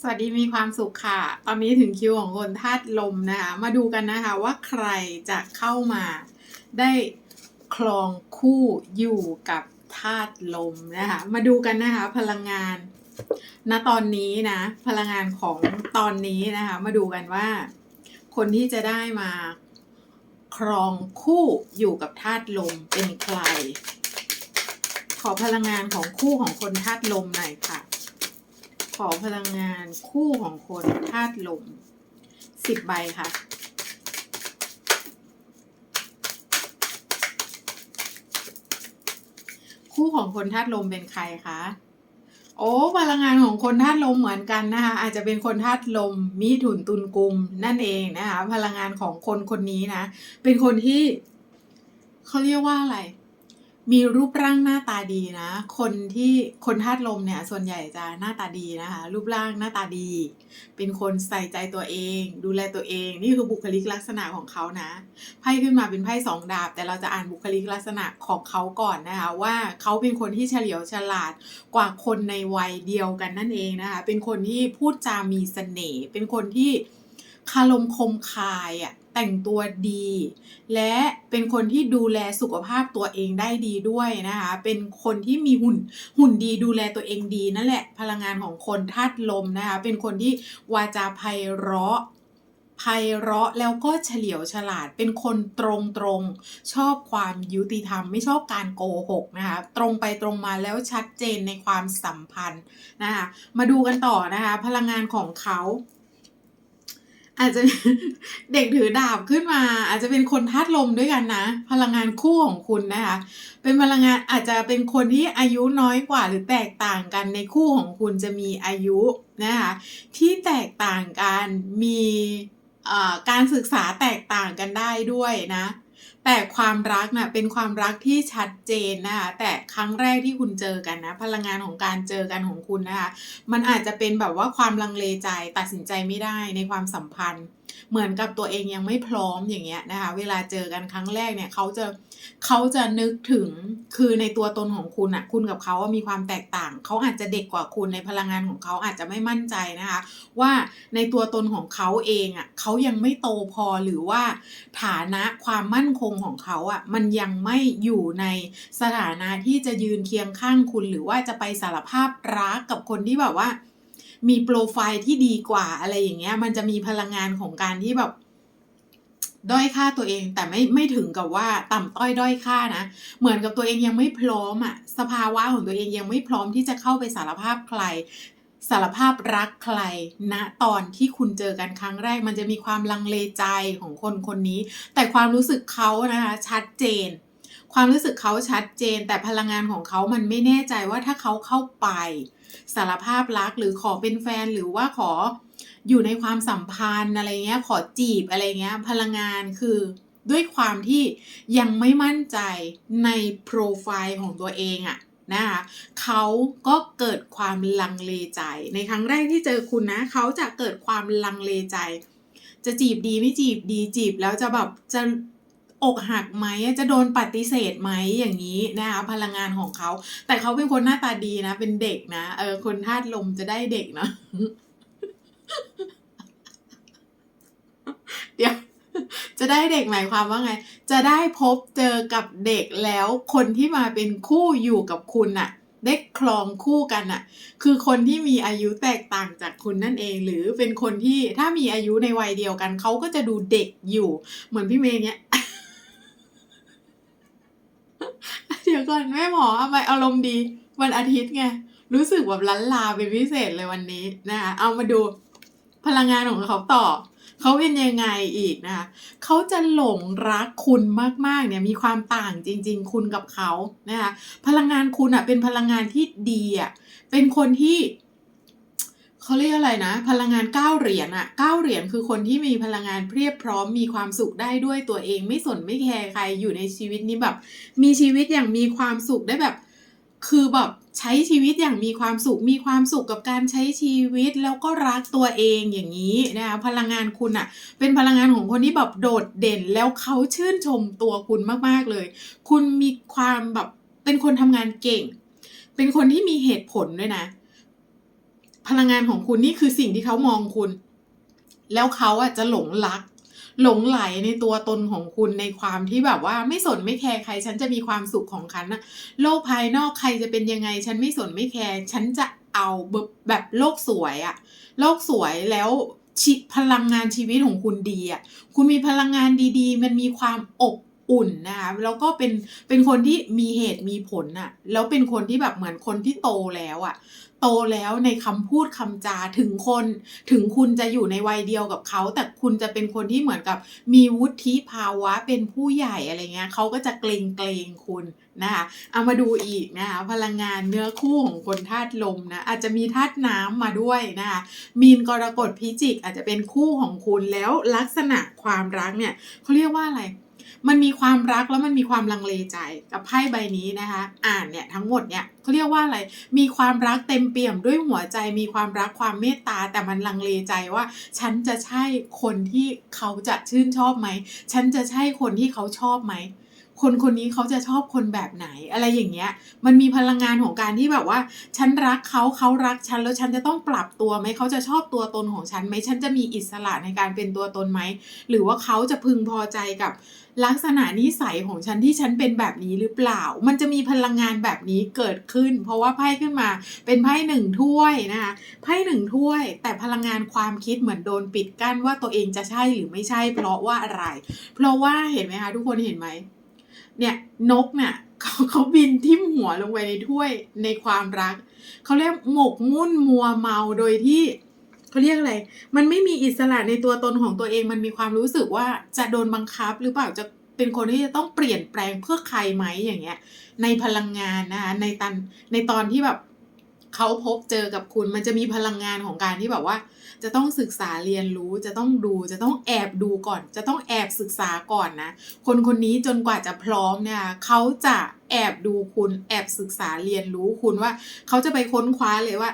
สวัสดีมีความสุขค่ะ ตอนนี้ถึงคิวของคนธาตุลมนะคะ มาดูกันนะคะว่าใครจะเข้ามาได้ครองคู่อยู่กับธาตุลมนะคะ มาดูกันนะคะพลังงานณตอนนี้นะ พลังงานของตอนนี้นะคะ มาดูกันว่า คนที่จะได้มาครองคู่อยู่กับธาตุลมเป็นใคร ขอพลังงานของคู่ของคนธาตุลมหน่อยค่ะ ขอพลังงานคู่ของคนธาตุลมสิบใบค่ะคู่ของคนธาตุลมเป็นใครคะ โอ้พลังงานของคนธาตุลมเหมือนกันนะคะ อาจจะเป็นคนธาตุลมมิถุนตุลกุมนั่นเองนะคะ พลังงานของคนคนนี้นะ เป็นคนที่เขาเรียกว่าอะไร มีรูปร่างหน้าตาดีนะ คนที่คนธาตุลมเนี่ย ส่วนใหญ่จะหน้าตาดีนะคะ รูปร่างหน้าตาดี เป็นคนใส่ใจตัวเอง ดูแลตัวเอง นี่คือบุคลิกลักษณะของเขานะ ไพ่ขึ้นมาเป็นไพ่สองดาบ แต่เราจะอ่านบุคลิกลักษณะของเขาก่อนนะคะ ว่าเขาเป็นคนที่เฉลียวฉลาดกว่าคนในวัยเดียวกันนั่นเองนะคะ เป็นคนที่พูดจามีเสน่ห์ เป็นคนที่คารมคมคายอะ แต่งตัวดี และเป็นคนที่ดูแลสุขภาพตัวเองได้ดีด้วยนะคะ เป็นคนที่มีหุ่นหุ่นดีดูแลตัวเองดีนั่นแหละ พลังงานของคนธาตุลมนะคะ เป็นคนที่วาจาไพเราะไพเราะแล้วก็เฉลียวฉลาดเป็นคนตรงตรงชอบความยุติธรรม ไม่ชอบการโกหกนะคะตรงไปตรงมาแล้วชัดเจนในความสัมพันธ์นะคะมาดูกันต่อนะคะ พลังงานของเขา อาจจะเด็กถือดาบขึ้นมา อาจจะเป็นคนธาตุลมด้วยกันนะ พลังงานคู่ของคุณนะคะ เป็นพลังงานอาจจะเป็นคนที่อายุน้อยกว่าหรือแตกต่างกันในคู่ของคุณจะมีอายุนะคะที่แตกต่างกันมีเอ่อการศึกษาแตกต่างกันได้ด้วยนะ แต่ความรักนะ่ะเป็นความรักที่ชัดเจนนะคะแต่ครั้งแรกที่คุณเจอกันนะ พลังงานของการเจอกันของคุณนะคะมันอาจจะเป็นแบบว่าความลังเลใจตัดสินใจไม่ได้ในความสัมพันธ์ เหมือนกับตัวเองยังไม่พร้อมอย่างเงี้ยนะคะ เวลาเจอกันครั้งแรกเนี่ยเขาจะเขาจะนึกถึงคือในตัวตนของคุณอะคุณกับเขามีความแตกต่าง เขาอาจจะเด็กกว่าคุณในพลังงานของเขาอาจจะไม่มั่นใจนะคะ ว่าในตัวตนของเขาเองอะเขายังไม่โตพอหรือว่าฐานะความมั่นคงของเขาอะมันยังไม่อยู่ในสถานะที่จะยืนเคียงข้างคุณ หรือว่าจะไปสารภาพรักกับคนที่แบบว่า มีโปรไฟล์ที่ดีกว่าอะไรอย่างเงี้ย มันจะมีพลังงานของการที่แบบด้อยค่าตัวเองแต่ไม่ไม่ถึงกับว่าต่ำต้อยด้อยค่านะ เหมือนกับตัวเองยังไม่พร้อมอะสภาวะของตัวเองยังไม่พร้อมที่จะเข้าไปสารภาพใคร สารภาพรักใครณตอนที่คุณเจอกันครั้งแรก มันจะมีความลังเลใจของคนคนนี้ แต่ความรู้สึกเขานะคะชัดเจน ความรู้สึกเขาชัดเจน แต่พลังงานของเขามันไม่แน่ใจว่าถ้าเขาเข้าไป สารภาพรักหรือขอเป็นแฟนหรือว่าขออยู่ในความสัมพันธ์อะไรเงี้ยขอจีบอะไรเงี้ยพลังงานคือด้วยความที่ยังไม่มั่นใจในโปรไฟล์ของตัวเองอะนะคะเขาก็เกิดความลังเลใจ ในครั้งแรกที่เจอคุณนะเขาจะเกิดความลังเลใจ จะจีบดีไม่จีบดีจีบแล้วจะแบบจะ อกหักไหมจะโดนปฏิเสธไหมอย่างนี้นะคะพลังงานของเขา แต่เขาเป็นคนหน้าตาดีนะ เป็นเด็กนะเออคนธาตุลมจะได้เด็กเนาะเดี๋ยวจะได้เด็กหมายความว่าไง จะได้พบเจอกับเด็กแล้วคนที่มาเป็นคู่อยู่กับคุณน่ะ ได้คลองคู่กันน่ะ คือคนที่มีอายุแตกต่างจากคุณนั่นเอง หรือเป็นคนที่ถ้ามีอายุในวัยเดียวกันเขาก็จะดูเด็กอยู่ เหมือนพี่เมย์เนี้ย เดี๋ยวก่อนแม่หมอทำไมอารมณ์ดี วันอาทิตย์ไงรู้สึกแบบล้านลาเป็นพิเศษเลยวันนี้นะคะเอามาดูพลังงานของเขาต่อเขาเป็นยังไงอีกนะคะเขาจะหลงรักคุณมากๆเนี่ยมีความต่างจริง ๆ คุณกับเขานะคะพลังงานคุณอะเป็นพลังงานที่ดีอะเป็นคนที่ เขาเรียกอะไรนะ พลังงานเก้าเหรียญอะเก้าเหรียญคือคนที่มีพลังงานเพียบพร้อมมีความสุขได้ด้วยตัวเอง ไม่สนไม่แคร์ใครอยู่ในชีวิตนี้แบบ มีชีวิตอย่างมีความสุขได้แบบ คือแบบใช้ชีวิตอย่างมีความสุข มีความสุขกับการใช้ชีวิตแล้วก็รักตัวเองอย่างนี้นะคะพลังงานคุณอะเป็นพลังงานของคนที่แบบโดดเด่นแล้วเขาชื่นชมตัวคุณมากๆเลย คุณมีความแบบเป็นคนทำงานเก่ง เป็นคนที่มีเหตุผลด้วยนะ พลังงานของคุณนี่คือสิ่งที่เขามองคุณ แล้วเขาอะจะหลงรัก หลงไหลในตัวตนของคุณในความที่แบบว่าไม่สนไม่แคร์ใคร ฉันจะมีความสุขของฉันนะโลกภายนอกใครจะเป็นยังไง ฉันไม่สนไม่แคร์ฉันจะเอาแบบโลกสวยอะโลกสวยแล้วชีพลังงานชีวิตของคุณดีอะคุณมีพลังงานดีๆ มันมีความอบอุ่นนะคะแล้วก็เป็นเป็นคนที่มีเหตุมีผลอะแล้วเป็นคนที่แบบเหมือนคนที่โตแล้วอะ โตแล้วในคำพูดคำจาถึงคน ถึงคุณจะอยู่ในวัยเดียวกับเขา แต่คุณจะเป็นคนที่เหมือนกับมีวุฒิภาวะเป็นผู้ใหญ่อะไรเงี้ยเขาก็จะเกรงเกรงคุณนะคะเอามาดูอีกนะคะพลังงานเนื้อคู่ของคนธาตุลมนะอาจจะมีธาตุน้ำมาด้วยนะคะมีนกรกฎพิจิกอาจจะเป็นคู่ของคุณแล้วลักษณะความรักเนี่ยเขาเรียกว่าอะไร มันมีความรักแล้วมันมีความลังเลใจกับไพ่ใบนี้นะคะ อ่านเนี่ยทั้งหมดเนี่ยเขาเรียกว่าอะไร มีความรักเต็มเปี่ยมด้วยหัวใจ มีความรักความเมตตา แต่มันลังเลใจว่า ฉันจะใช่คนที่เขาจะชื่นชอบไหม ฉันจะใช่คนที่เขาชอบไหม คนคนนี้เขาจะชอบคนแบบไหนอะไรอย่างเงี้ย มันมีพลังงานของการที่แบบว่า ฉันรักเขาเขารักฉันแล้วฉันจะต้องปรับตัวไหมเขาจะชอบตัวตนของฉันไหมฉันจะมีอิสระในการเป็นตัวตนไหมหรือว่าเขาจะพึงพอใจกับ ลักษณะนิสัยของฉันที่ฉันเป็นแบบนี้หรือเปล่า มันจะมีพลังงานแบบนี้เกิดขึ้น เพราะว่าไพ่ขึ้นมาเป็นไพ่หนึ่งถ้วยนะคะไพ่หนึ่งถ้วย แต่พลังงานความคิดเหมือนโดนปิดกั้นว่าตัวเองจะใช่หรือไม่ใช่ เพราะว่าอะไร เพราะว่าเห็นไหมคะทุกคนเห็นไหมเนี่ยนกเนี่ยเขาเขาบินทิ่มหัวลงไปในถ้วยในความรัก เขาเรียกหมกมุ่นมัวเมาโดยที่ เขาเรียกอะไร มันไม่มีอิสระในตัวตนของตัวเอง มันมีความรู้สึกว่าจะโดนบังคับหรือเปล่าจะเป็นคนที่จะต้องเปลี่ยนแปลงเพื่อใครไหมอย่างเงี้ย ในพลังงานนะคะในตันในตอนที่แบบเขาพบเจอกับคุณมันจะมีพลังงานของการที่แบบว่า จะต้องศึกษาเรียนรู้จะต้องดูจะต้องแอบดูก่อน จะต้องแอบศึกษาก่อนนะ คนคนนี้จนกว่าจะพร้อมเนี่ยเขาจะแอบดูคุณแอบศึกษาเรียนรู้คุณว่า เขาจะไปค้นคว้าเลยว่า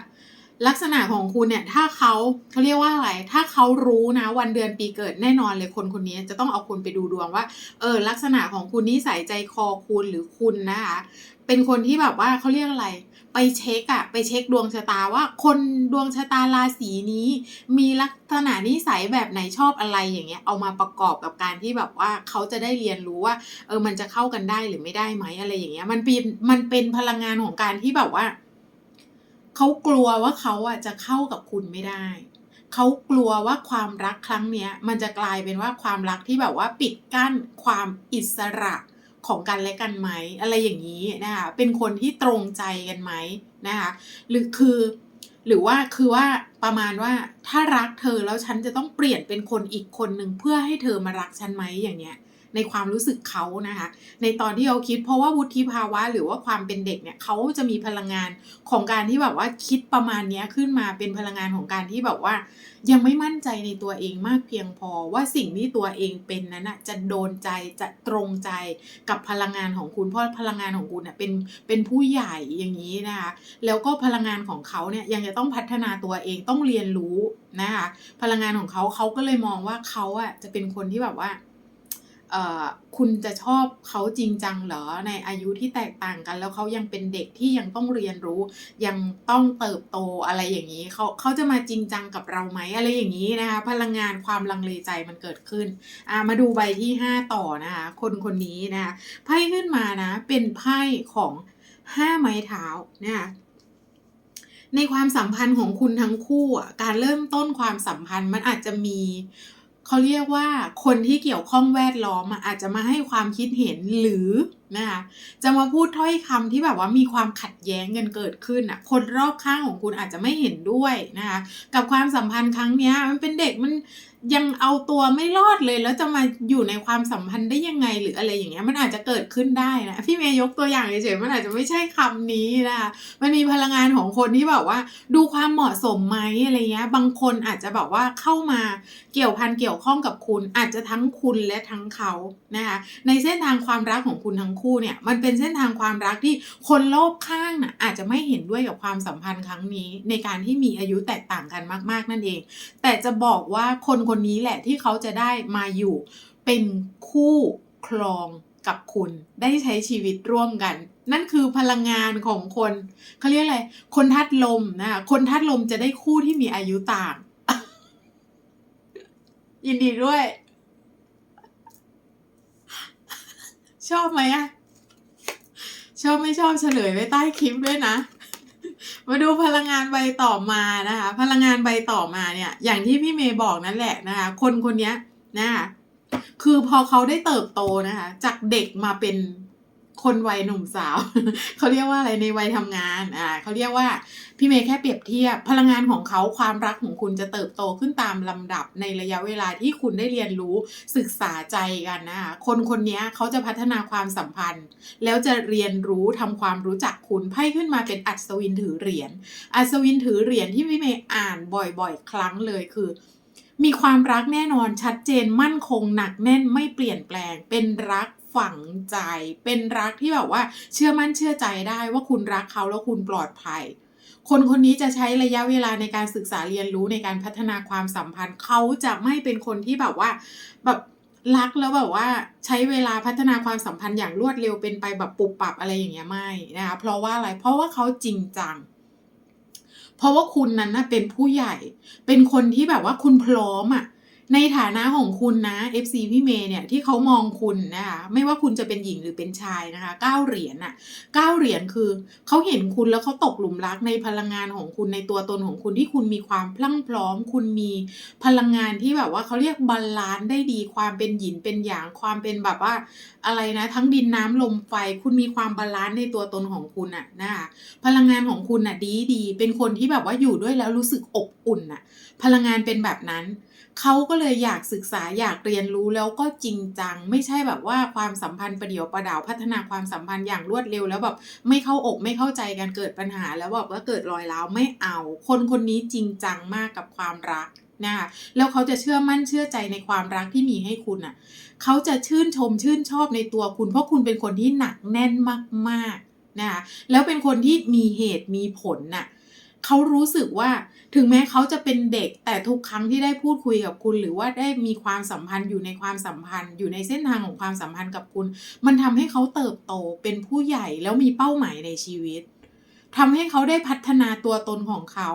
ลักษณะของคุณเนี่ยถ้าเขาเขาเรียกว่าอะไร ถ้าเขารู้นะ วันเดือนปีเกิดแน่นอนเลยคนคนนี้จะต้องเอาคุณไปดูดวงว่า เออ ลักษณะของคุณนิสัยใจคอคุณหรือคุณนะคะเป็นคนที่แบบว่าเขาเรียกอะไร ไปเช็คอะไปเช็คดวงชะตาว่าคนดวงชะตาราศีนี้ มีลักษณะนิสัยแบบไหนชอบอะไรอย่างเงี้ยเอามาประกอบกับการที่แบบว่าเขาจะได้เรียนรู้ว่า เออมันจะเข้ากันได้หรือไม่ได้ไหมอะไรอย่างเงี้ยมันเป็นมันเป็นพลังงานของการที่แบบว่า เขากลัวว่าเขาอะจะเข้ากับคุณไม่ได้ เขากลัวว่าความรักครั้งเนี้ย มันจะกลายเป็นว่าความรักที่แบบว่าปิดกั้นความอิสระของกันและกันไหม อะไรอย่างนี้นะคะ เป็นคนที่ตรงใจกันไหมนะคะ หรือคือ หรือว่าคือว่าประมาณว่าถ้ารักเธอแล้วฉันจะต้องเปลี่ยนเป็นคนอีกคนหนึ่งเพื่อให้เธอมารักฉันไหมอย่างเงี้ย ในความรู้สึกเขานะคะ ในตอนที่เขาคิดเพราะว่าวุฒิภาวะหรือว่าความเป็นเด็กเนี่ยเขาจะมีพลังงานของการที่แบบว่าคิดประมาณนี้ขึ้นมาเป็นพลังงานของการที่แบบว่า ยังไม่มั่นใจในตัวเองมากเพียงพอว่าสิ่งที่ตัวเองเป็นนั้นนะจะโดนใจจะตรงใจกับพลังงานของคุณเพราะพลังงานของคุณเนี่ยเป็นเป็นผู้ใหญ่อย่างนี้นะคะแล้วก็พลังงานของเขาเนี่ยยังจะต้องพัฒนาตัวเองต้องเรียนรู้นะคะพลังงานของเขาเขาก็เลยมองว่าเขาอะจะเป็นคนที่แบบว่า คุณจะชอบเขาจริงจังเหรอในอายุที่แตกต่างกัน แล้วเขายังเป็นเด็กที่ยังต้องเรียนรู้ ยังต้องเติบโตอะไรอย่างนี้เขาเขาจะมาจริงจังกับเราไหมอะไรอย่างนี้นะคะ พลังงานความลังเลใจมันเกิดขึ้นอ่ามาดูใบที่ 5 ต่อนะคะคนคนนี้นะคะไพ่ขึ้นมานะ เป็นไพ่ของห้าไม้เท้านะคะในความสัมพันธ์ของคุณทั้งคู่การเริ่มต้นความสัมพันธ์มันอาจจะมี เขาเรียกว่าคนที่เกี่ยวข้องแวดล้อมอะอาจจะมาให้ความคิดเห็นหรือนะคะจะมาพูดถ้อยคำที่แบบว่ามีความขัดแย้งกันเกิดขึ้นอะคนรอบข้างของคุณอาจจะไม่เห็นด้วยนะคะกับความสัมพันธ์ครั้งนี้มันเป็นเด็กมัน ยังเอาตัวไม่รอดเลย แล้วจะมาอยู่ในความสัมพันธ์ได้ยังไงหรืออะไรอย่างเงี้ยมันอาจจะเกิดขึ้นได้นะพี่เมย์ยกตัวอย่างเฉยๆมันอาจจะไม่ใช่คำนี้นะคะมันมีพลังงานของคนที่แบบว่า ดูความเหมาะสมไหมอะไรเงี้ยบางคนอาจจะแบบว่าเข้ามาเกี่ยวพันเกี่ยวข้องกับคุณ อาจจะทั้งคุณและทั้งเขานะคะในเส้นทางความรักของคุณทั้งคู่เนี่ยมันเป็นเส้นทางความรักที่คนรอบข้างน่ะอาจจะไม่เห็นด้วยกับความสัมพันธ์ครั้งนี้ ในการที่มีอายุแตกต่างกันมาก ๆนั่นเอง แต่จะบอกว่าคนคนนนี้แหละที่เขาจะได้มาอยู่ เป็นคู่ครองกับคุณ ได้ใช้ชีวิตร่วมกัน นั่นคือพลังงานของคนเขาเรียกอะไร คนธาตุลมนะคะคนธาตุลมจะได้คู่ที่มีอายุต่าง ยินดีด้วย ชอบไหมอะชอบไม่ชอบเฉลยไว้ใต้คลิปด้วยนะ มาดูพลังงานใบต่อมานะคะ พลังงานใบต่อมาเนี่ย อย่างที่พี่เมย์บอกนั่นแหละนะคะ คนคนนี้นะคะคือพอเขาได้เติบโตนะคะ จากเด็กมาเป็น คนวัยหนุ่มสาว เขาเรียกว่าอะไรในวัยทำงานอ่าเขาเรียกว่าพี่เมย์แค่เปรียบเทียบ พลังงานของเขาความรักของคุณจะเติบโตขึ้นตามลำดับในระยะเวลาที่คุณได้เรียนรู้ศึกษาใจกันนะคะคนคนนี้เขาจะพัฒนาความสัมพันธ์ แล้วจะเรียนรู้ทำความรู้จักคุณไพ่ขึ้นมาเป็นอัศวินถือเหรียญอัศวินถือเหรียญที่พี่เมย์อ่านบ่อยๆ ครั้งเลยคือมีความรักแน่นอนชัดเจนมั่นคงหนักแน่นไม่เปลี่ยนแปลง เป็นรัก ฝังใจ เป็นรักที่แบบว่าเชื่อมั่นเชื่อใจได้ว่าคุณรักเขาแล้วคุณปลอดภัย คนคนนี้จะใช้ระยะเวลาในการศึกษาเรียนรู้ในการพัฒนาความสัมพันธ์ เขาจะไม่เป็นคนที่แบบว่าแบบรักแล้วแบบว่าใช้เวลาพัฒนาความสัมพันธ์อย่างรวดเร็วเป็นไปแบบปุบปับอะไรอย่างเงี้ยไม่นะคะเพราะว่าอะไรเพราะว่าเขาจริงจังเพราะว่าคุณนั้นนะเป็นผู้ใหญ่ เป็นคนที่แบบว่าคุณพร้อมอะ ในฐานะของคุณนะ FC พี่เมย์เนี่ยที่เขามองคุณนะคะไม่ว่าคุณจะเป็นหญิงหรือเป็นชายนะคะเก้าเหรียญน่ะเก้าเหรียญคือเขาเห็นคุณแล้วเขาตกหลุมรักในพลังงานของคุณในตัวตนของคุณที่คุณมีความพลั่งพร้อม คุณมีพลังงานที่แบบว่าเขาเรียกบาลานซ์ได้ดีความเป็นหยินเป็นหยางความเป็นแบบว่าอะไรนะทั้งดินน้ำลมไฟ คุณมีความบาลานซ์ในตัวตนของคุณอะนะคะพลังงานของคุณน่ะดีดีเป็นคนที่แบบว่าอยู่ด้วยแล้วรู้สึกอบอุ่นน่ะพลังงานเป็นแบบนั้น เขาก็เลยอยากศึกษาอยากเรียนรู้แล้วก็จริงจัง ไม่ใช่แบบว่าความสัมพันธ์ประเดี๋ยวประดาวพัฒนาความสัมพันธ์อย่างรวดเร็ว แล้วแบบไม่เข้าอกไม่เข้าใจกันเกิดปัญหา แล้วแบบว่าเกิดรอยร้าวไม่เอา คนคนนี้จริงจังมากกับความรักนะคะแล้วเขาจะเชื่อมั่นเชื่อใจในความรักที่มีให้คุณอะเขาจะชื่นชมชื่นชอบในตัวคุณ เพราะคุณเป็นคนที่หนักแน่นมากๆนะคะแล้วเป็นคนที่มีเหตุมีผลน่ะ เขารู้สึกว่าถึงแม้เขาจะเป็นเด็ก แต่ทุกครั้งที่ได้พูดคุยกับคุณ หรือว่าได้มีความสัมพันธ์อยู่ในความสัมพันธ์ อยู่ในเส้นทางของความสัมพันธ์กับคุณ มันทำให้เขาเติบโตเป็นผู้ใหญ่แล้วมีเป้าหมายในชีวิตทำให้เขาได้พัฒนาตัวตนของเขา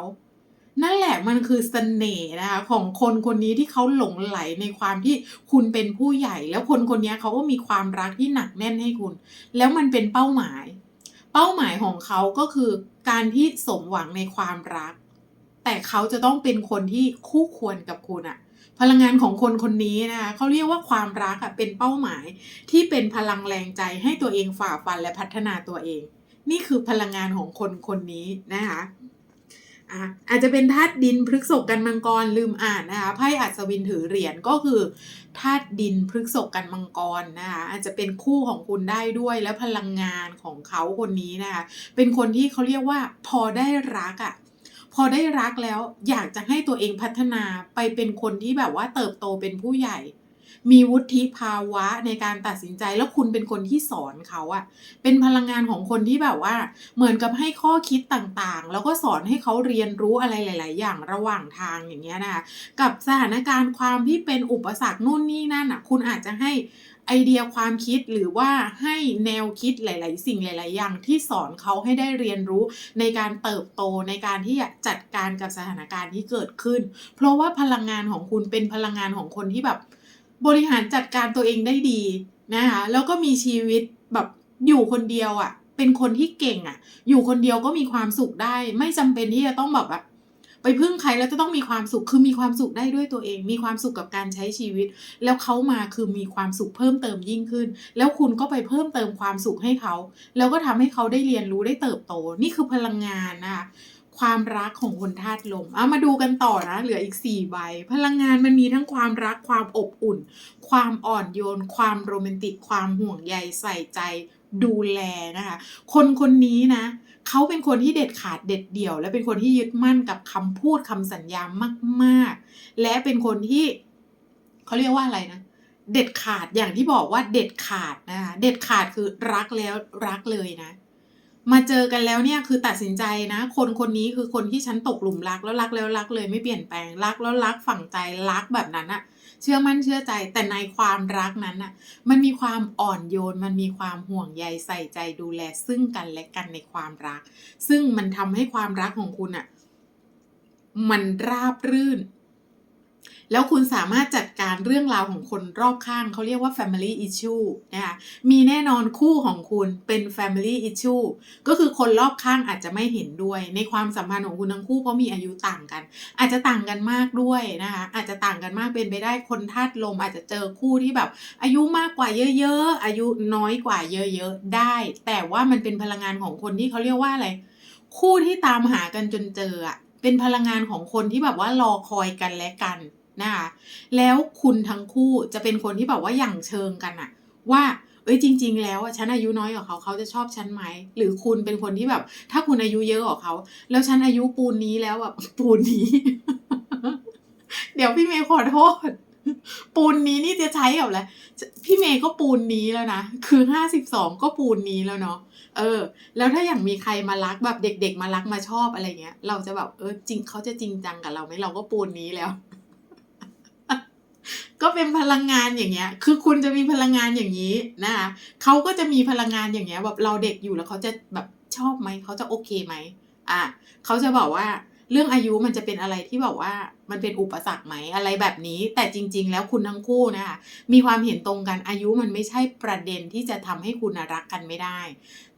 นั่นแหละมันคือเสน่ห์นะคะของคนคนนี้ที่เขาหลงไหลในความที่คุณเป็นผู้ใหญ่ แล้วคนคนนี้เขาก็มีความรักที่หนักแน่นให้คุณ แล้วมันเป็นเป้าหมาย เป้าหมายของเขาก็คือ การที่สมหวังในความรัก แต่เขาจะต้องเป็นคนที่คู่ควรกับคุณอะพลังงานของคนคนนี้นะคะเขาเรียกว่าความรักอะเป็นเป้าหมายที่เป็นพลังแรงใจให้ตัวเองฝ่าฟันและพัฒนาตัวเอง นี่คือพลังงานของคนคนนี้นะคะ อะอาจจะเป็นธาตุดินพฤกษกกันมังกรลืมอ่านนะคะไพ่อัศวินถือเหรียญก็คือธาตุดินพฤกษกกันมังกรนะคะอาจจะเป็นคู่ของคุณได้ด้วยแล้วพลังงานของเขาคนนี้นะคะเป็นคนที่เขาเรียกว่าพอได้รักอะ่ะพอได้รักแล้วอยากจะให้ตัวเองพัฒนาไปเป็นคนที่แบบว่าเติบโตเป็นผู้ใหญ่ มีวุฒิภาวะในการตัดสินใจแล้วคุณเป็นคนที่สอนเขาอะเป็นพลังงานของคนที่แบบว่า เหมือนกับให้ข้อคิดต่างๆ แล้วก็สอนให้เขาเรียนรู้อะไรหลาย ๆ อย่างระหว่างทางอย่างเงี้ยนะคะกับสถานการณ์ความที่เป็นอุปสรรคนู่นนี่นั่นอะคุณอาจจะให้ไอเดียความคิดหรือว่าให้แนวคิดหลาย ๆ สิ่งหลาย ๆ อย่างที่สอนเขาให้ได้เรียนรู้ในการเติบโตในการที่จะจัดการกับสถานการณ์ที่เกิดขึ้น เพราะว่าพลังงานของคุณเป็นพลังงานของคนที่แบบ บริหารจัดการตัวเองได้ดีนะคะแล้วก็มีชีวิตแบบอยู่คนเดียวอะ่ะ เป็นคนที่เก่งอะ่ะ อยู่คนเดียวก็มีความสุขได้ ไม่จำเป็นที่จะต้องแบบว่าไปพึ่งใครแล้วจะต้องมีความสุขคือมีความสุขได้ด้วยตัวเอง มีความสุขกับการใช้ชีวิต แล้วเขามาคือมีความสุขเพิ่มเติมยิ่งขึ้น แล้วคุณก็ไปเพิ่มเติมความสุขให้เขา แล้วก็ทำให้เขาได้เรียนรู้ได้เติบโต นี่คือพลังงานนะคะ ความรักของคนธาตุลมเอามาดูกันต่อนะ เหลืออีก 4 ใบ พลังงานมันมีทั้งความรักความอบอุ่น ความอ่อนโยน ความโรแมนติก ความห่วงใยใส่ใจดูแลนะคะ คนคนนี้นะ เขาเป็นคนที่เด็ดขาดเด็ดเดี่ยว และเป็นคนที่ยึดมั่นกับคำพูดคำสัญญามาก ๆ และเป็นคนที่เขาเรียกว่าอะไรนะเด็ดขาดอย่างที่บอกว่าเด็ดขาดนะคะเด็ดขาดคือรักแล้วรักเลยนะ มาเจอกันแล้วเนี่ยคือตัดสินใจนะ คนคนนี้คือคนที่ฉันตกหลุมรักแล้วรักแล้วรักเลยไม่เปลี่ยนแปลงรักแล้วรักฝังใจรักแบบนั้นอะเชื่อมั่นเชื่อใจแต่ในความรักนั้นอะมันมีความอ่อนโยน มันมีความห่วงใยใส่ใจดูแลซึ่งกันและกันในความรัก ซึ่งมันทำให้ความรักของคุณอะมันราบรื่น แล้วคุณสามารถจัดการเรื่องราวของคนรอบข้างเขาเรียกว่า family issue นะคะมีแน่นอนคู่ของคุณเป็น family issue ก็คือคนรอบข้างอาจจะไม่เห็นด้วย ในความสัมพันธ์ของคุณทั้งคู่เพราะมีอายุต่างกัน อาจจะต่างกันมากด้วยนะคะอาจจะต่างกันมากเป็นไปได้คนธาตุลม อาจจะเจอคู่ที่แบบ อายุมากกว่าเยอะ ๆ อายุน้อยกว่าเยอะ ๆ ได้ แต่ว่ามันเป็นพลังงานของคนที่เขาเรียกว่าอะไรคู่ที่ตามหากันจนเจออะเป็นพลังงานของคนที่แบบว่ารอคอยกันและกัน นะคะแล้วคุณทั้งคู่จะเป็นคนที่แบบว่าอย่างเชิงกันอะว่าเอ้ยจริง ๆ แล้วอะฉันอายุน้อยกว่าเขาเขาจะชอบฉันไหมหรือคุณเป็นคนที่แบบ ถ้าคุณอายุเยอะกว่าเขา แล้วฉันอายุปูนนี้แล้วแบบปูนนี้ เดี๋ยวพี่เมย์ขอโทษ ปูนนี้นี่จะใช้กับอะไรพี่เมย์ก็ปูนนี้แล้วนะคือห้าสิบสองก็ปูนนี้แล้วเนาะเออ แล้วถ้าอย่างมีใครมารักแบบเด็ก ๆ มารักมาชอบอะไรเงี้ย เราจะแบบเออจริงเขาจะจริงจังกับเราไหมเราก็ปูนนี้แล้ว ก็เป็นพลังงานอย่างเงี้ย คือคุณจะมีพลังงานอย่างนี้นะคะเขาก็จะมีพลังงานอย่างเงี้ยแบบเราเด็กอยู่แล้วเขาจะแบบชอบไหมเขาจะโอเคไหมอะเขาจะบอกว่าเรื่องอายุมันจะเป็นอะไรที่แบบว่ามันเป็นอุปสรรคไหมอะไรแบบนี้ แต่จริง ๆ แล้วคุณทั้งคู่นะคะมีความเห็นตรงกันอายุมันไม่ใช่ประเด็นที่จะทำให้คุณน่ะรักกันไม่ได้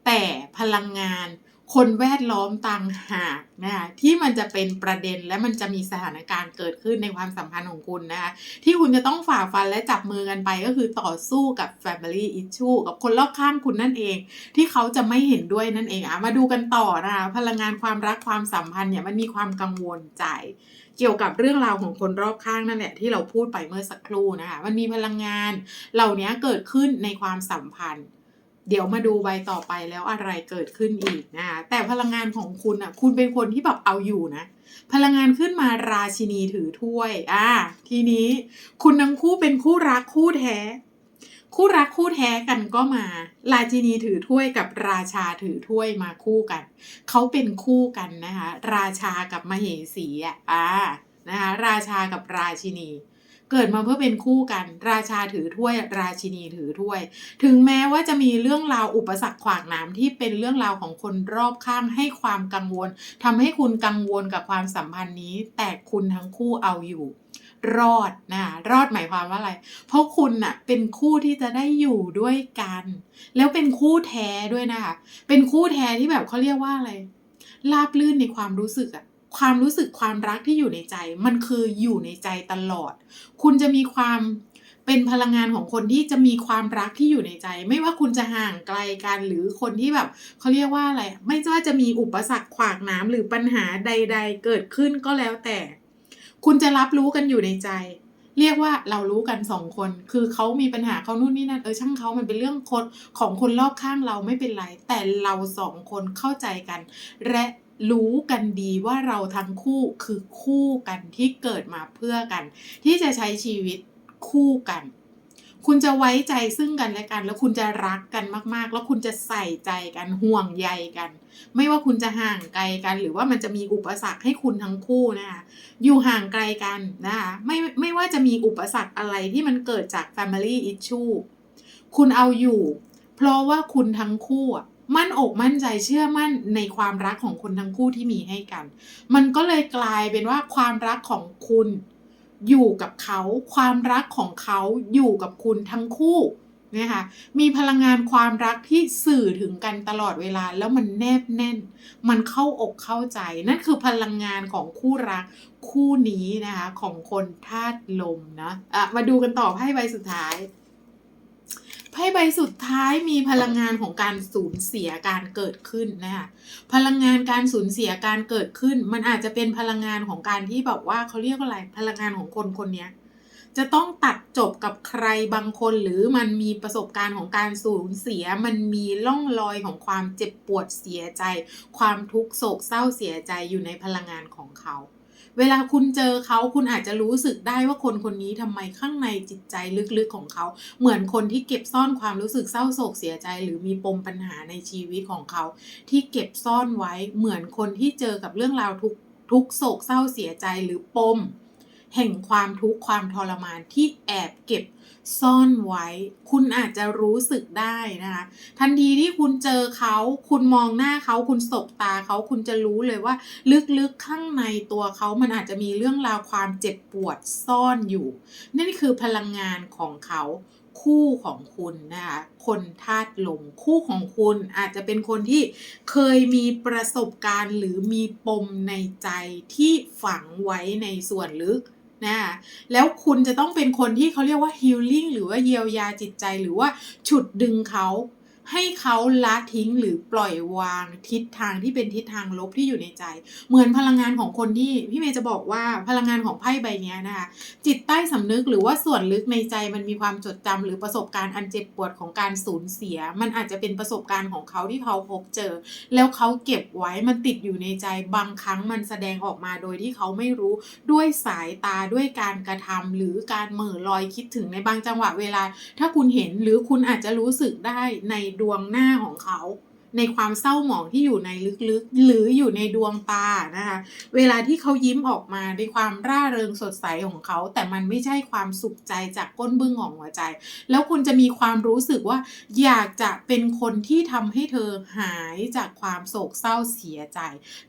แต่พลังงาน คนแวดล้อมต่างหากนะคะที่มันจะเป็นประเด็นและมันจะมีสถานการณ์เกิดขึ้นในความสัมพันธ์ของคุณนะคะที่คุณจะต้องฝ่าฟันและจับมือกันไปก็คือต่อสู้กับ Family Issue กับคนรอบข้างคุณนั่นเอง ที่เขาจะไม่เห็นด้วยนั่นเองอะมาดูกันต่อนะคะพลังงานความรักความสัมพันธ์เนี่ยมันมีความกังวลใจ เกี่ยวกับเรื่องราวของคนรอบข้างนั่นแหละที่เราพูดไปเมื่อสักครู่นะคะมันมีพลังงานเหล่านี้เกิดขึ้นในความสัมพันธ์ เดี๋ยวมาดูใบต่อไปแล้วอะไรเกิดขึ้นอีกนะคะแต่พลังงานของคุณอะ คุณเป็นคนที่แบบเอาอยู่นะ พลังงานขึ้นมาราชินีถือถ้วย อ่า ทีนี้คุณทั้งคู่เป็นคู่รักคู่แท้ คู่รักคู่แท้กันก็มา ราชินีถือถ้วยกับราชาถือถ้วยมาคู่กัน เขาเป็นคู่กันนะคะ ราชากับมเหสีอะ อ่า นะคะ ราชากับราชินี เกิดมาเพื่อเป็นคู่กัน ราชาถือถ้วย ราชินีถือถ้วย ถึงแม้ว่าจะมีเรื่องราวอุปสรรคขวากหนาที่เป็นเรื่องราวของคนรอบข้างให้ความกังวลทำให้คุณกังวลกับความสัมพันธ์นี้ แต่คุณทั้งคู่เอาอยู่ รอดนะรอดหมายความว่าอะไร เพราะคุณน่ะเป็นคู่ที่จะได้อยู่ด้วยกัน แล้วเป็นคู่แท้ด้วยนะคะเป็นคู่แท้ที่แบบเขาเรียกว่าอะไรราบลื่นในความรู้สึกอะ ความรู้สึกความรักที่อยู่ในใจ มันคืออยู่ในใจตลอด คุณจะมีความเป็นพลังงานของคนที่จะมีความรักที่อยู่ในใจ ไม่ว่าคุณจะห่างไกลกันหรือคนที่แบบเขาเรียกว่าอะไร ไม่ว่าจะมีอุปสรรคขวากน้ำหรือปัญหาใด ๆ เกิดขึ้นก็แล้วแต่ คุณจะรับรู้กันอยู่ในใจ เรียกว่าเรารู้กันสองคน คือเขามีปัญหาเขานู่นนี่นั่นเออช่างเขามันเป็นเรื่องคนของคนรอบข้างเราไม่เป็นไร แต่เราสองคนเข้าใจกัน และ รู้กันดีว่าเราทั้งคู่คือคู่กันที่เกิดมาเพื่อกัน ที่จะใช้ชีวิตคู่กัน คุณจะไว้ใจซึ่งกันและกัน แล้วคุณจะรักกันมาก ๆ แล้วคุณจะใส่ใจกันห่วงใยกัน ไม่ว่าคุณจะห่างไกลกัน หรือว่ามันจะมีอุปสรรคให้คุณทั้งคู่นะคะอยู่ห่างไกลกันนะคะไม่ไม่ว่าจะมีอุปสรรคอะไรที่มันเกิดจาก Family Issue คุณเอาอยู่ เพราะว่าคุณทั้งคู่ มั่นอกมั่นใจเชื่อมั่นในความรักของคนทั้งคู่ที่มีให้กัน มันก็เลยกลายเป็นว่าความรักของคุณอยู่กับเขา ความรักของเขาอยู่กับคุณทั้งคู่นะคะมีพลังงานความรักที่สื่อถึงกันตลอดเวลาแล้วมันแนบแน่น มันเข้าอกเข้าใจ นั่นคือพลังงานของคู่รักคู่นี้นะคะของคนธาตุลมนะะมาดูกันต่อไพ่ใบสุดท้าย ไพ่ใบสุดท้ายมีพลังงานของการสูญเสียการเกิดขึ้นนะคะพลังงานการสูญเสียการเกิดขึ้น มันอาจจะเป็นพลังงานของการที่แบบว่าเขาเรียกว่าอะไรพลังงานของคนคนนี้จะต้องตัดจบกับใครบางคนหรือมันมีประสบการณ์ของการสูญเสีย มันมีร่องรอยของความเจ็บปวดเสียใจ ความทุกข์โศกเศร้าเสียใจอยู่ในพลังงานของเขา เวลาคุณเจอเขาคุณอาจจะรู้สึกได้ว่าคนคนนี้ทำไมข้างในจิตใจลึกๆของเขา เหมือนคนที่เก็บซ่อนความรู้สึกเศร้าโศกเสียใจ หรือมีปมปัญหาในชีวิตของเขา ที่เก็บซ่อนไว้เหมือนคนที่เจอกับเรื่องราวทุกทุกโศกเศร้าเสียใจหรือปม แห่งความทุกข์ความทรมานที่แอบเก็บซ่อนไว้ คุณอาจจะรู้สึกได้นะคะทันทีที่คุณเจอเขา คุณมองหน้าเขา คุณสบตาเขา คุณจะรู้เลยว่า ลึกๆข้างในตัวเขามันอาจจะมีเรื่องราวความเจ็บปวดซ่อนอยู่ นั่นคือพลังงานของเขาคู่ของคุณนะคะคนธาตุลมคู่ของคุณอาจจะเป็นคนที่เคยมีประสบการณ์หรือมีปมในใจที่ฝังไว้ในส่วนลึก นะคะแล้วคุณจะต้องเป็นคนที่เขาเรียกว่าฮิลลิ่งหรือว่าเยียวยาจิตใจหรือว่าฉุดดึงเขา ให้เขาละทิ้งหรือปล่อยวางทิศทางที่เป็นทิศทางลบที่อยู่ในใจ เหมือนพลังงานของคนที่พี่เมย์จะบอกว่าพลังงานของไพ่ใบนี้นะคะจิตใต้สำนึกหรือว่าส่วนลึกในใจมันมีความจดจำหรือประสบการณ์อันเจ็บปวดของการสูญเสีย มันอาจจะเป็นประสบการณ์ของเขาที่เขาพบเจอ แล้วเขาเก็บไว้มันติดอยู่ในใจบางครั้งมันแสดงออกมาโดยที่เขาไม่รู้ด้วยสายตาด้วยการกระทำหรือการเหม่อลอยคิดถึงในบางจังหวะเวลา ถ้าคุณเห็นหรือคุณอาจจะรู้สึกได้ในดวงหน้าของเขา ในความเศร้าหมองที่อยู่ในลึกๆ หรืออยู่ในดวงตานะคะ เวลาที่เขายิ้มออกมาในความร่าเริงสดใสของเขา แต่มันไม่ใช่ความสุขใจจากก้นบึ้งของหัวใจ แล้วคุณจะมีความรู้สึกว่า อยากจะเป็นคนที่ทำให้เธอหายจากความโศกเศร้าเสียใจ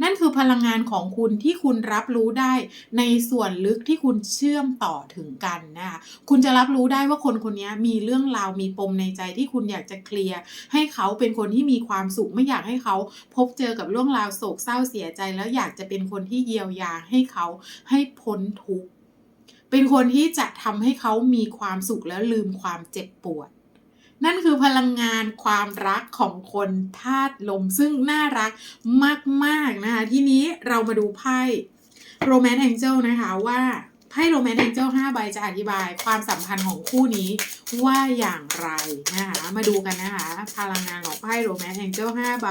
นั่นคือพลังงานของคุณที่คุณรับรู้ได้ในส่วนลึกที่คุณเชื่อมต่อถึงกันนะคะคุณจะรับรู้ได้ว่าคนคนนี้มีเรื่องราวมีปมในใจที่คุณอยากจะเคลียร์ให้เขาเป็นคนที่มีความสุขไม่อยากให้เขาพบเจอกับเรื่องราวโศกเศร้าเสียใจ แล้วอยากจะเป็นคนที่เยียวยาให้เขาให้พ้นทุกข์เป็นคนที่จะทำให้เขามีความสุขแล้วลืมความเจ็บปวด นั่นคือพลังงานความรักของคนธาตุลมซึ่งน่ารักมาก ๆ นะคะ ทีนี้เรามาดูไพ่ Romance Angel นะคะว่า ไพ่ Romance Angel 5ใบจะอธิบายความสัมพันธ์ของคู่นี้ว่าอย่างไรนะคะ มาดูกันนะคะพลังงานของไพ่ Romance Angel 5ใบ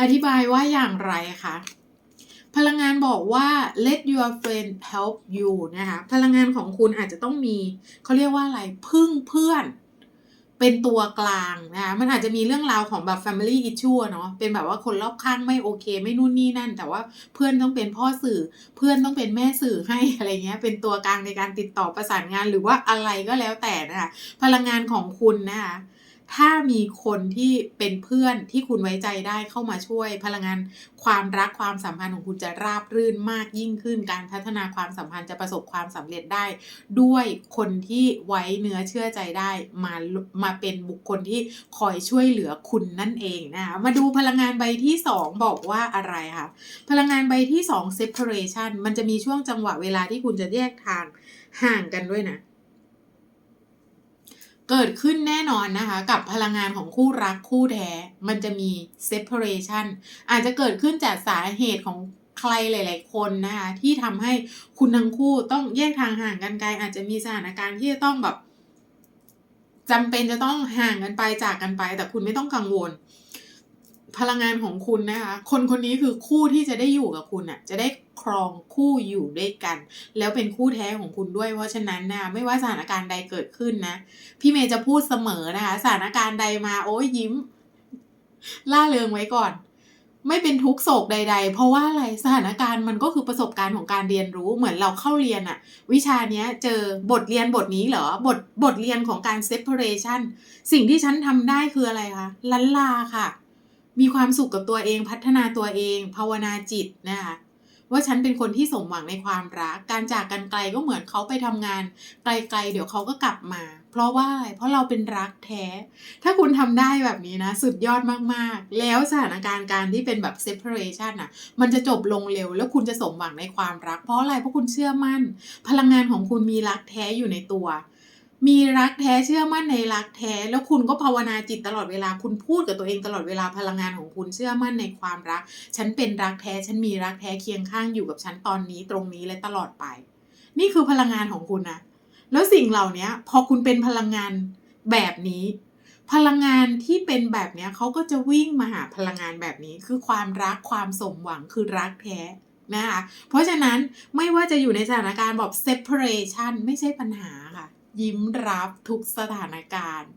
อธิบายว่าอย่างไรคะพลังงานบอกว่า let your friend help you นะคะ พลังงานของคุณอาจจะต้องมี เขาเรียกว่าอะไรพึ่งเพื่อน เป็นตัวกลางนะคะมันอาจจะมีเรื่องราวของแบบ family issue เนาะเป็นแบบว่าคนรอบข้างไม่โอเค ไม่นู่นนี่นั่น แต่ว่าเพื่อนต้องเป็นพ่อสื่อ เพื่อนต้องเป็นแม่สื่อให้อะไรเงี้ย เป็นตัวกลางในการติดต่อประสานงานหรือว่าอะไรก็แล้วแต่นะคะพลังงานของคุณนะคะ ถ้ามีคนที่เป็นเพื่อนที่คุณไว้ใจได้เข้ามาช่วย พลังงานความรักความสัมพันธ์ของคุณจะราบรื่นมากยิ่งขึ้น การพัฒนาความสัมพันธ์จะประสบความสำเร็จได้ ด้วยคนที่ไว้เนื้อเชื่อใจได้มามาเป็นบุคคลที่คอยช่วยเหลือคุณนั่นเองนะคะมาดูพลังงานใบที่ 2 บอกว่าอะไรคะพลังงานใบที่ 2 separation มันจะมีช่วงจังหวะเวลาที่คุณจะแยกทางห่างกันด้วยนะ เกิดขึ้นแน่นอนนะคะ กับพลังงานของคู่รักคู่แท้ มันจะมี separation อาจจะเกิดขึ้นจากสาเหตุของใครหลาย ๆ คนนะคะที่ทำให้คุณทั้งคู่ต้องแยกทางห่างกันไกล อาจจะมีสถานการณ์ที่จะต้องแบบจำเป็นจะต้องห่างกันไปจากกันไป แต่คุณไม่ต้องกังวล พลังงานของคุณนะคะ คนคนนี้คือคู่ที่จะได้อยู่กับคุณอะ จะได้ครองคู่อยู่ด้วยกัน แล้วเป็นคู่แท้ของคุณด้วย เพราะฉะนั้นนะไม่ว่าสถานการณ์ใดเกิดขึ้นนะ พี่เมย์จะพูดเสมอนะคะ สถานการณ์ใดมาโอ้ยยิ้ม ล่าเริงไว้ก่อน ไม่เป็นทุกโศกใด ๆ เพราะว่าอะไรสถานการณ์มันก็คือประสบการณ์ของการเรียนรู้เหมือนเราเข้าเรียนอะวิชาเนี้ยเจอบทเรียนบทนี้เหรอบทบทเรียนของการ separation สิ่งที่ฉันทำได้คืออะไรคะลันลาค่ะ มีความสุขกับตัวเองพัฒนาตัวเอง ภาวนาจิตนะคะว่าฉันเป็นคนที่สมหวังในความรัก การจากกันไกลก็เหมือนเขาไปทำงาน ไกลๆ เดี๋ยวเขาก็กลับมา เพราะว่าเพราะเราเป็นรักแท้ ถ้าคุณทำได้แบบนี้นะ สุดยอดมากๆ แล้วสถานการณ์การที่เป็นแบบ separation อะ มันจะจบลงเร็ว แล้วคุณจะสมหวังในความรัก เพราะอะไรเพราะคุณเชื่อมั่น พลังงานของคุณมีรักแท้อยู่ในตัว มีรักแท้เชื่อมั่นในรักแท้ แล้วคุณก็ภาวนาจิตตลอดเวลาคุณพูดกับตัวเองตลอดเวลาพลังงานของคุณเชื่อมั่นในความรัก ฉันเป็นรักแท้ฉันมีรักแท้เคียงข้างอยู่กับฉันตอนนี้ตรงนี้และตลอดไป นี่คือพลังงานของคุณนะแล้วสิ่งเหล่านี้พอคุณเป็นพลังงานแบบนี้ พลังงานที่เป็นแบบนี้เขาก็จะวิ่งมาหาพลังงานแบบนี้คือความรักความสมหวังคือรักแท้นะคะเพราะฉะนั้นไม่ว่าจะอยู่ในสถานการณ์แบบ separation ไม่ใช่ปัญหาค่ะ ยิ้มรับทุกสถานการณ์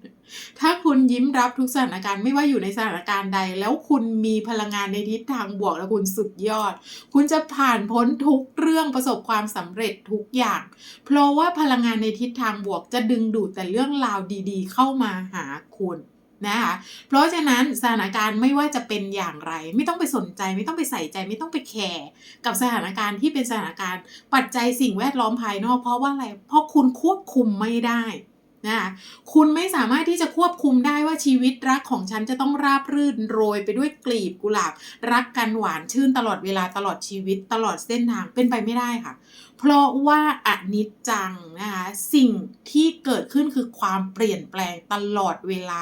ถ้าคุณยิ้มรับทุกสถานการณ์ไม่ว่าอยู่ในสถานการณ์ใด แล้วคุณมีพลังงานในทิศทางบวกและคุณสุดยอด คุณจะผ่านพ้นทุกเรื่องประสบความสำเร็จทุกอย่าง เพราะว่าพลังงานในทิศทางบวกจะดึงดูดแต่เรื่องราวดีๆ เข้ามาหาคุณ นะคะเพราะฉะนั้นสถานการณ์ไม่ว่าจะเป็นอย่างไร ไม่ต้องไปสนใจ ไม่ต้องไปใส่ใจ ไม่ต้องไปแคร์กับสถานการณ์ที่เป็นสถานการณ์ ปัจจัยสิ่งแวดล้อมภายนอก เพราะว่าอะไร เพราะคุณควบคุมไม่ได้นะคะคุณไม่สามารถที่จะควบคุมได้ว่าชีวิตรักของฉันจะต้องราบรื่นโรยไปด้วยกลีบกุหลาบ รักกันหวานชื่นตลอดเวลาตลอดชีวิตตลอดเส้นทางเป็นไปไม่ได้ค่ะ เพราะว่าอนิจจังนะคะสิ่งที่เกิดขึ้นคือความเปลี่ยนแปลงตลอดเวลา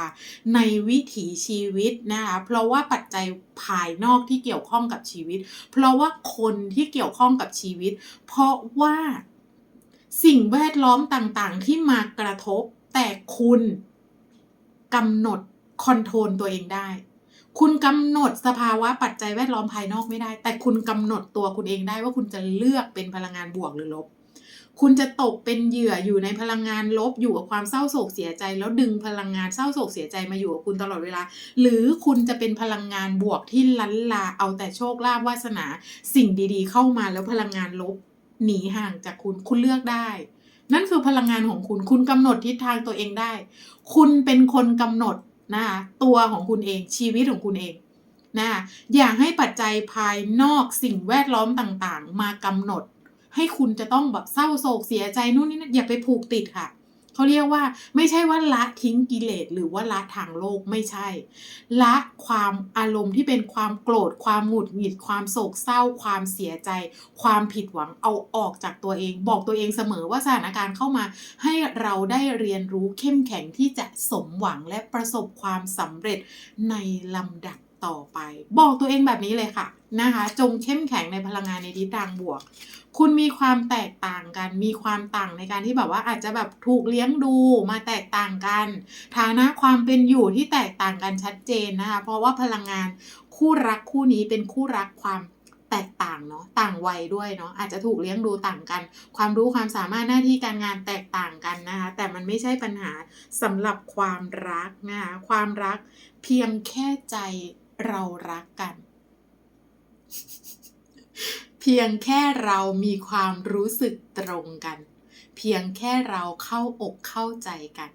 ในวิถีชีวิตนะคะเพราะว่าปัจจัยภายนอกที่เกี่ยวข้องกับชีวิต เพราะว่าคนที่เกี่ยวข้องกับชีวิต เพราะว่าสิ่งแวดล้อมต่างๆ ที่มากระทบแต่คุณกำหนดคอนโทรลตัวเองได้ คุณกำหนดสภาวะปัจจัยแวดล้อมภายนอกไม่ได้ แต่คุณกำหนดตัวคุณเองได้ว่าคุณจะเลือกเป็นพลังงานบวกหรือลบ คุณจะตกเป็นเหยื่ออยู่ในพลังงานลบอยู่กับความเศร้าโศกเสียใจ แล้วดึงพลังงานเศร้าโศกเสียใจมาอยู่กับคุณตลอดเวลา หรือคุณจะเป็นพลังงานบวกที่ลันลาเอาแต่โชคลาภวาสนา สิ่งดีๆ เข้ามาแล้วพลังงานลบหนีห่างจากคุณคุณเลือกได้นั่นคือพลังงานของคุณ คุณกำหนดทิศทางตัวเองได้ คุณเป็นคนกำหนด นะคะตัวของคุณเองชีวิตของคุณเองนะคะอย่าให้ปัจจัยภายนอกสิ่งแวดล้อมต่างๆ มากำหนด ให้คุณจะต้องแบบเศร้าโศกเสียใจนู่นนี่นั่นอย่าไปผูกติดค่ะ เขาเรียกว่าไม่ใช่ว่าละทิ้งกิเลสหรือว่าละทางโลกไม่ใช่ ละความอารมณ์ที่เป็นความโกรธ ความหงุดหงิด ความโศกเศร้า ความเสียใจ ความผิดหวังเอาออกจากตัวเอง บอกตัวเองเสมอว่าสถานการณ์เข้ามาให้เราได้เรียนรู้เข้มแข็งที่จะสมหวังและประสบความสำเร็จในลำดับ ต่อไป บอกตัวเองแบบนี้เลยค่ะนะคะ จงเข้มแข็งในพลังงานในทิศทางบวก คุณมีความแตกต่างกัน มีความต่างในการที่แบบว่าอาจจะแบบถูกเลี้ยงดูมาแตกต่างกัน ฐานะความเป็นอยู่ที่แตกต่างกันชัดเจนนะคะ เพราะว่าพลังงานคู่รักคู่นี้เป็นคู่รักความแตกต่างเนาะต่างวัยด้วยเนาะอาจจะถูกเลี้ยงดูต่างกัน ความรู้ความสามารถหน้าที่การงานแตกต่างกันนะคะแต่มันไม่ใช่ปัญหาสำหรับความรักนะคะความรักเพียงแค่ใจ เรารักกัน เพียงแค่เรามีความรู้สึกตรงกัน เพียงแค่เราเข้าอกเข้าใจกัน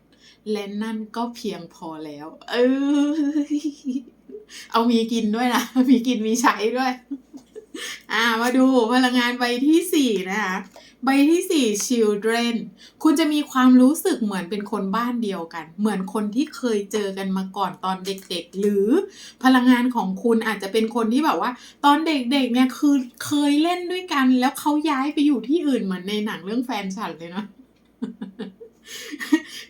และนั่นก็เพียงพอแล้ว เออเอามีกินด้วยนะ มีกินมีใช้ด้วย อ่า มาดูพลังงานใบที่สี่นะคะ ใบที่สี่ children คุณจะมีความรู้สึกเหมือนเป็นคนบ้านเดียวกัน เหมือนคนที่เคยเจอกันมาก่อนตอนเด็กๆ หรือพลังงานของคุณอาจจะเป็นคนที่แบบว่า ตอนเด็กๆเนี่ยคือเคยเล่นด้วยกัน แล้วเขาย้ายไปอยู่ที่อื่นเหมือนในหนังเรื่องแฟนฉันเลยเนาะ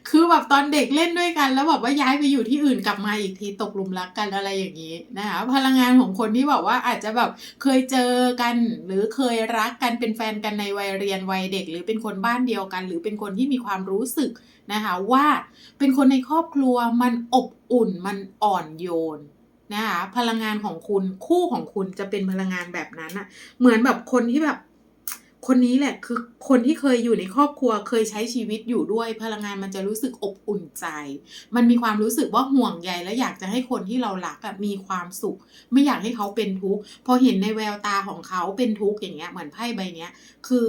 คือแบบตอนเด็กเล่นด้วยกัน แล้วแบบว่าย้ายไปอยู่ที่อื่นกลับมาอีกทีตกหลุมรักกันอะไรอย่างนี้นะคะพลังงานของคนที่แบบว่าอาจจะแบบเคยเจอกัน หรือเคยรักกันเป็นแฟนกันในวัยเรียนวัยเด็ก หรือเป็นคนบ้านเดียวกัน หรือเป็นคนที่มีความรู้สึกนะคะว่าเป็นคนในครอบครัวมันอบอุ่นมันอ่อนโยนนะคะพลังงานของคุณคู่ของคุณจะเป็นพลังงานแบบนั้นอะเหมือนแบบคนที่แบบ คนนี้แหละคือคนที่เคยอยู่ในครอบครัวเคยใช้ชีวิตอยู่ด้วย พลังงานมันจะรู้สึกอบอุ่นใจ มันมีความรู้สึกว่าห่วงใยและอยากจะให้คนที่เรารักมีความสุข ไม่อยากให้เขาเป็นทุกข์พอเห็นในแววตาของเขาเป็นทุกข์อย่างเงี้ยเหมือนไพ่ใบเนี้ยคือ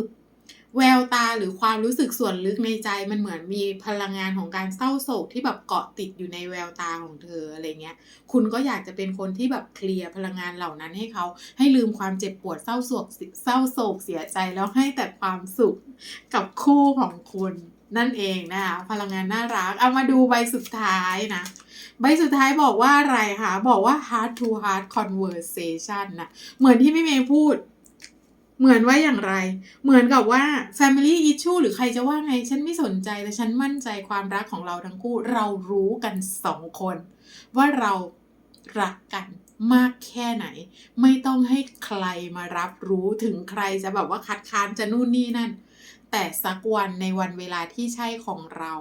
แววตาหรือความรู้สึกส่วนลึกในใจมันเหมือนมีพลังงานของการเศร้าโศกที่แบบเกาะติดอยู่ในแววตาของเธออะไรเงี้ย คุณก็อยากจะเป็นคนที่แบบเคลียร์พลังงานเหล่านั้นให้เขาให้ลืมความเจ็บปวดเศร้าโศกเศร้าโศกเสียใจแล้วให้แต่ความสุขกับคู่ของคุณนั่นเองนะคะพลังงานน่ารัก เอามาดูใบสุดท้ายนะ ใบสุดท้ายบอกว่าอะไรคะ บอกว่า heart to heart conversation นะเหมือนที่พี่เมย์พูด เหมือนว่าอย่างไร เหมือนกับว่า family issue หรือใครจะว่าไง ฉันไม่สนใจ แต่ฉันมั่นใจความรักของเราทั้งคู่ เรารู้กันสองคน ว่าเรารักกันมากแค่ไหน ไม่ต้องให้ใครมารับรู้ถึงใครจะแบบว่าคัดค้านจะนู่นนี่นั่น แต่สักวันในวันเวลาที่ใช่ของเรา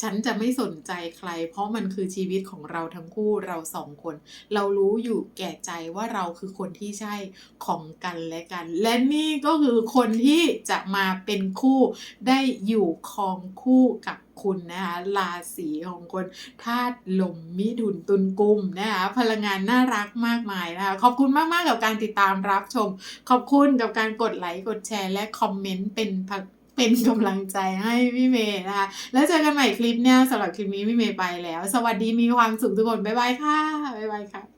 ฉันจะไม่สนใจใคร เพราะมันคือชีวิตของเราทั้งคู่เราสองคน เรารู้อยู่แก่ใจว่าเราคือคนที่ใช่ของกันและกัน และนี่ก็คือคนที่จะมาเป็นคู่ได้อยู่ครองคู่กับคุณนะคะราศีของคนธาตุลมมิถุนตุลกุมนะคะพลังงานน่ารักมากมายนะคะขอบคุณมากๆกับการติดตามรับชม ขอบคุณกับการกดไลค์กดแชร์และคอมเมนต์เป็น เป็นกำลังใจให้พี่เมย์นะคะ แล้วเจอกันใหม่คลิปเนี้ยสำหรับคลิปนี้พี่เมย์ไปแล้ว สวัสดีมีความสุขทุกคน บ๊ายบายค่ะ บ๊ายบายค่ะ